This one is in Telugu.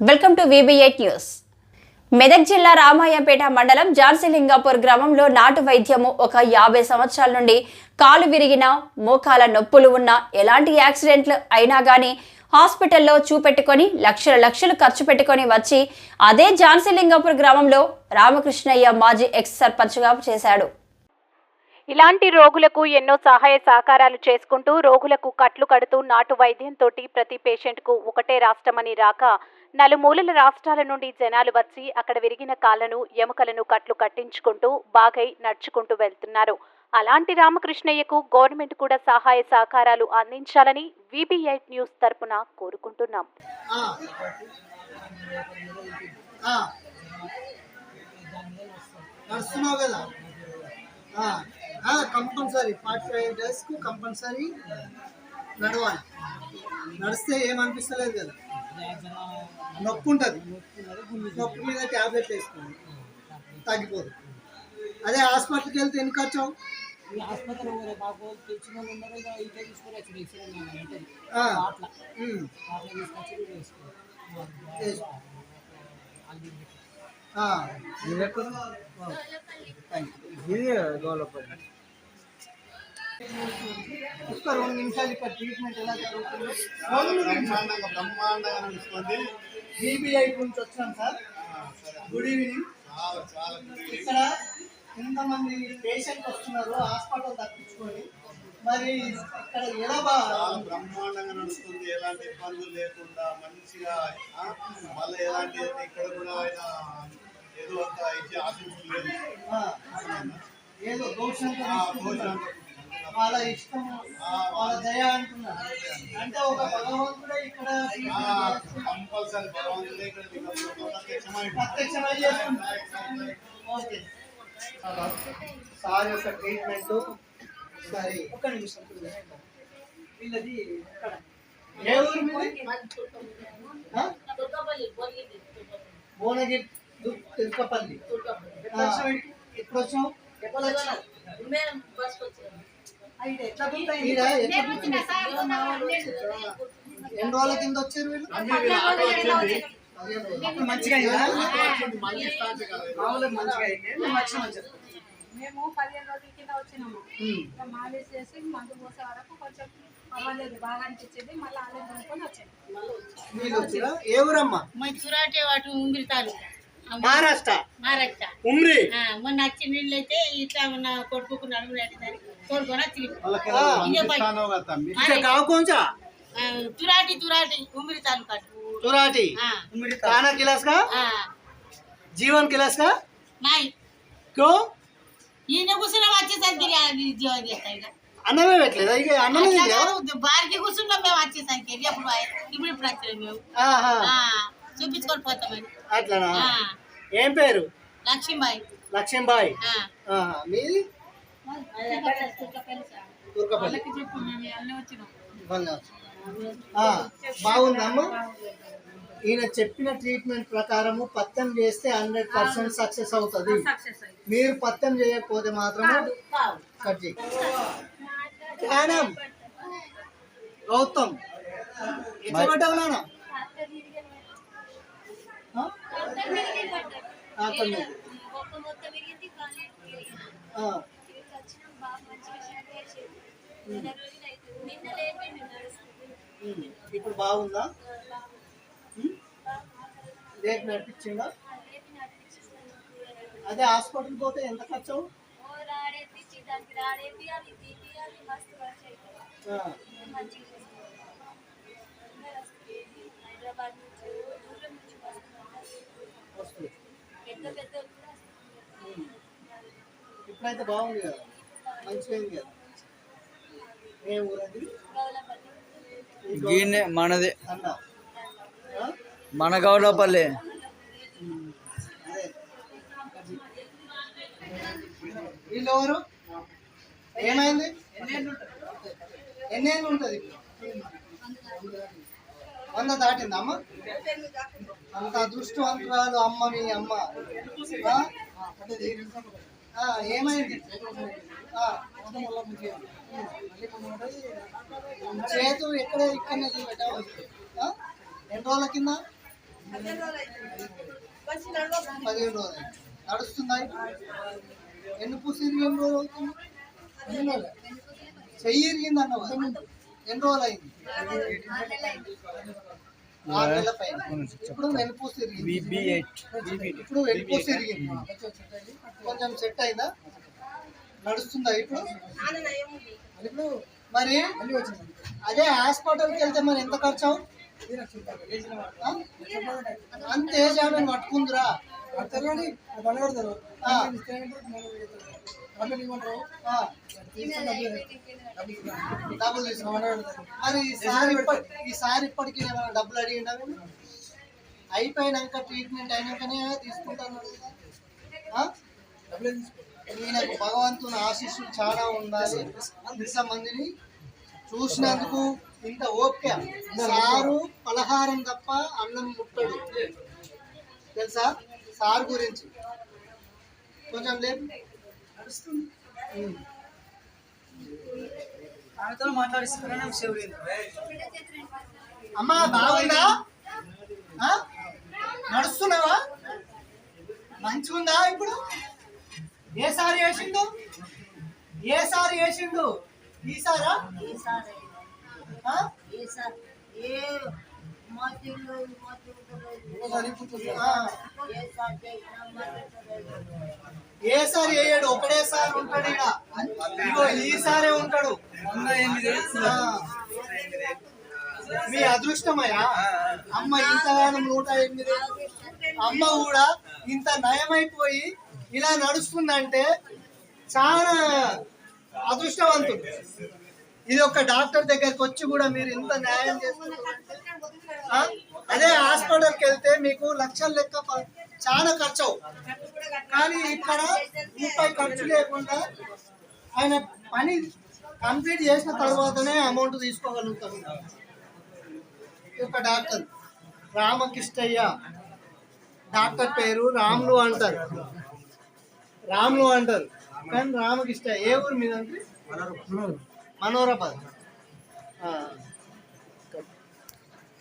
వెల్కమ్ టు విబిఎయిట్ న్యూస్ మెదక్ జిల్లా రామాయంపేట మండలం జాన్సీలింగాపూర్ గ్రామంలో నాటు వైద్యము ఒక యాభై సంవత్సరాల నుండి కాలు విరిగిన మోకాల నొప్పులు ఉన్న ఎలాంటి యాక్సిడెంట్లు అయినా కానీ హాస్పిటల్లో చూపెట్టుకొని లక్షల లక్షలు ఖర్చు పెట్టుకొని వచ్చి అదే జాన్సీలింగాపూర్ గ్రామంలో రామకృష్ణయ్య మాజీ ఎక్స్ సర్పంచ్గా చేశాడు. ఇలాంటి రోగులకు ఎన్నో సహాయ సహకారాలు చేసుకుంటూ రోగులకు కట్లు కడుతూ నాటు వైద్యంతో ప్రతి పేషెంట్కు ఒకటే రాష్ట్రమని రాక నలుమూలల రాష్ట్రాల నుండి జనాలు వచ్చి అక్కడ విరిగిన కాళ్ళను ఎముకలను కట్లు కట్టించుకుంటూ బాగై నడుచుకుంటూ వెళ్తున్నారు. అలాంటి రామకృష్ణయ్యకు గవర్నమెంట్ కూడా సహాయ సహకారాలు అందించాలని విబిఐ న్యూస్ తరపున కోరుకుంటున్నాం. నడుస్తున్నావు కదా. కంపల్సరీ. ఫార్టీ ఫైవ్ డేస్కు కంపల్సరీ నడవాలి. నడిస్తే ఏమనిపిస్తలేదు కదా. నొప్పి ఉంటుంది నొప్పి మీద ట్యాబ్లెట్ వేసుకోండి తగ్గిపోదు అదే హాస్పిటల్కి వెళ్తే ఎన్ని ఖర్చు అవు? Thank you. ఒక్క రెండు నిమిషాలు ఇక్కడ ట్రీట్మెంట్ ఎలా జరుగుతుంది. బ్రహ్మాండంగా బ్రహ్మాండంగా నడుస్తుంది బీబీఐ నుంచి వచ్చాం సార్. గుడ్ ఈవినింగ్ చాలా చాలా good. ఇక్కడ ఎంతమంది పేషెంట్ వస్తున్నారు హాస్పిటల్ తప్పించుకొని మరి ఇక్కడ ఎలా చాలా బ్రహ్మాండంగా నడుస్తుంది. ఎలాంటి ఇబ్బందులు లేకుండా మంచిగా మళ్ళీ ఎలాంటి ఇక్కడ కూడా ఆయన ఏదో అంత ఇచ్చి ఆశించలేదు. ఏదో దోషంతో వాళ్ళ ఇష్టం వాళ్ళ దయ అంటున్నారు. అంటే ఒక భగవంతుడే ఇక్కడ ట్రీట్మెంట్ కంపల్సరీ భగవంతుడే ఇక్కడ మీకు ప్రత్యక్షమై ప్రత్యక్షమై చేస్తున్నారు. ఓకే. సార్ యొక్క ట్రీట్మెంట్. సరే ఒక్క నిమిషం వీళ్ళది ఎక్కడ? ఏ ఊరు మీది? ఆ? భువనగిరి దు- తిరుపపల్లి ఎప్పుడు వచ్చావు? వీడికి? ఎప్పుడు వచ్చావు? ఎన్ని రోజుల కింద వచ్చారు వీళ్ళు? మంచిగా మేము పదిహేను రోజుల కింద వచ్చినాము. మాలేజ్ చేసి మందు పోసే వరకు కొంచెం పర్వాలేదు బాగా అనిపించేది. మళ్ళీ ఆలయం కొనుక్కొని వచ్చాము ఏ ఊరమ్మా? వాటి తాలూకా. మహారాష్ట్ర? మహారాష్ట్ర. ఉమ్రి మొన్న వచ్చి నీళ్ళు అయితే ఇట్లా ఉన్న కొడుకు నడుము నడిదారు తోడుకొని వచ్చి వాళ్ళకి ఆ. పంపిస్తాను కదా తమ్మి ఇక్కడ గావ్ కొంచా ఆ, తురాటి తురాటి ఉమ్మిరి తాలూకా तुराटी ఆ, खाना गिलास का ఆ, जीवन गिलास का నాయ్ क्यों ఈయన కూర్చున్నాం వచ్చేసరికి రా- జీవం చేస్తాం ఇక అన్నమే పెట్టలేదా ఇక అన్నమే అట్లా తినలేవా? కాదు, బారికి కూర్చున్నాం మేము వచ్చేసరికి ఎప్పుడు పోయి- ఇప్పుడు ఇప్పుడు వచ్చినాం మేము ఆహా ఆ, చూపించుకొని పోతామని అట్లనా ఆ, ఏం పేరు లక్ష్మీబాయి లక్ష్మీబాయి ఆ. ఆహా మీది బాగుందమ్మా. ఈయన చెప్పిన ట్రీట్మెంట్ ప్రకారము పత్యం చేస్తే హండ్రెడ్ పర్సెంట్ సక్సెస్ అవుతుంది. మీరు పత్యం చేయకపోతే మాత్రమే కట్ చేయి. జ్ఞానం. గౌతమ్? ఆ, తొమ్మిది. ఇప్పుడు బాగుందా? రేపు నడిపించిందా? అదే హాస్పిటల్ పోతే ఎంత ఖర్చు. ఇప్పుడైతే బాగుంది కదా? మంచిగా కదా? ఏ ఊరది గీనే మనది? మన గౌడపల్లి ఉమ్. అదే. వీళ్ళు ఎవరు ఏమైంది? ఎన్నేళ్ళు ఉంటుంది? వంద దాటిందా అమ్మ? అంత అదృష్టవంతురాలు అమ్మ మీ అమ్మ. ఏమైంది? ఆ, చేతు ఎక్కడ ఇక్కడనే పెట్టావు ఎన్ని రోజుల కింద? పదిహేను రోజులు. నడుస్తుందా ఎన్ని పూసింది ఎన్ని రోజులు అవుతుంది ఎన్ని రోజులు? చెయ్యి ఇరిగింది అన్న ఎన్ని రోజులు అయింది. ఇప్పుడు ఇరిగింది ఇప్పుడు ఇరిగింది కొంచెం సెట్ అయిందా? నడుస్తుందా ఇప్పుడు? ఇప్పుడు మరి అదే హాస్పిటల్కి వెళ్తే మరి ఎంత ఖర్చు అవు? ఆ? అంత ఏజ్ ఆమె పట్టుకుందిరా ఆ. ఆ. డబ్బులు మరి ఈసారి ఈసారి ఇప్పటికి ఏమైనా డబ్బులు వీళ్ళు? అయిపోయినాక ట్రీట్మెంట్ అయినాకనే తీసుకుంటాను? ఈయనకు భగవంతుని ఆశీస్సులు చాలా ఉండాలి. ఇంతమందిని చూసినందుకు ఇంత ఓపిక. సారు పలహారం తప్ప అన్నం ముట్టడు. తెలుసా? సార్ గురించి కొంచెం. అమ్మా బాగుందా ఆ? నడుస్తున్నావా మంచిగుందా ఇప్పుడు ఏ సారి వేసిండు ఏ సారి వేసిండు ఈసారా ఆ? ఆ. ఏ సారి వేయడు ఒకటేసారి ఉంటాడు ఇగో ఈసారే ఉంటాడు. మీ అదృష్టమయ్యా? అమ్మ ఇంతగానం నూట ఎనిమిది. అమ్మ కూడా ఇంత నయమైపోయి ఇలా నడుస్తుందంటే చాలా అదృష్టవంతుడు. ఇది ఒక డాక్టర్ దగ్గరకు వచ్చి కూడా మీరు ఇంత న్యాయం చేస్తున్నారు. అదే హాస్పిటల్కి వెళ్తే మీకు లక్షల లెక్క చాలా ఖర్చు కానీ ఇక్కడ రూపాయి ఖర్చు లేకుండా ఆయన పని కంప్లీట్ చేసిన తర్వాతనే అమౌంట్ తీసుకోగలుగుతాం ఈ యొక్క డాక్టర్ రామకృష్ణయ్య. డాక్టర్ పేరు రాములు అంటారు. రాములు అంటారు. కానీ రామకృష్ణ ఏ ఊరు మీద మనోరాబాద్ ఆ.